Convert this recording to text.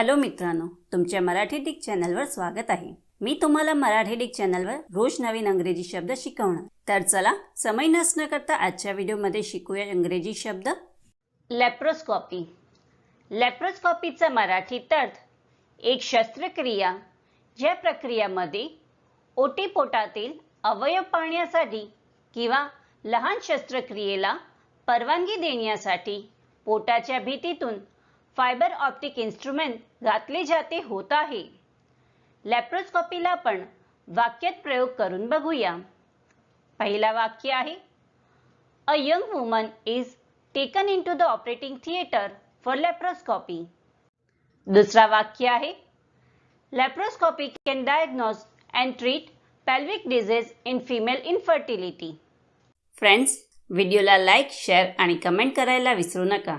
Hello मित्रांनो तुमच्या Marathi Dick चॅनलवर स्वागत आहे. मी तुम्हाला मराठी डिक चॅनलवर रोज नवीन अंग्रेजी शब्द शिकवणार. तर चला समय नसणं करता आजच्या व्हिडिओमध्ये शिकूया इंग्रजी शब्द. लॅप्रोस्कॉपी लॅप्रोस्कॉपीचा मराठीत अर्थ एक शस्त्रक्रिया ज्या प्रक्रियामध्ये ओटीपोटातील अवयव पाहण्यासाठी किंवा लहान शस्त्रक्रियेला परवानगी देण्यासाठी पोटाच्या भीतीतून फायबर ऑप्टिक इन्स्ट्रुमेंट घातले जाते होत आहे. लॅप्रोस्कॉपीला आपण वाक्यात प्रयोग करून बघूया. पहिला वाक्य आहे a young woman is taken into the operating theatre for laparoscopy दुसरा वाक्य आहे laparoscopy can diagnose and treat pelvic disease in female infertility friends व्हिडिओला लाईक शेअर आणि कमेंट करायला विसरू नका.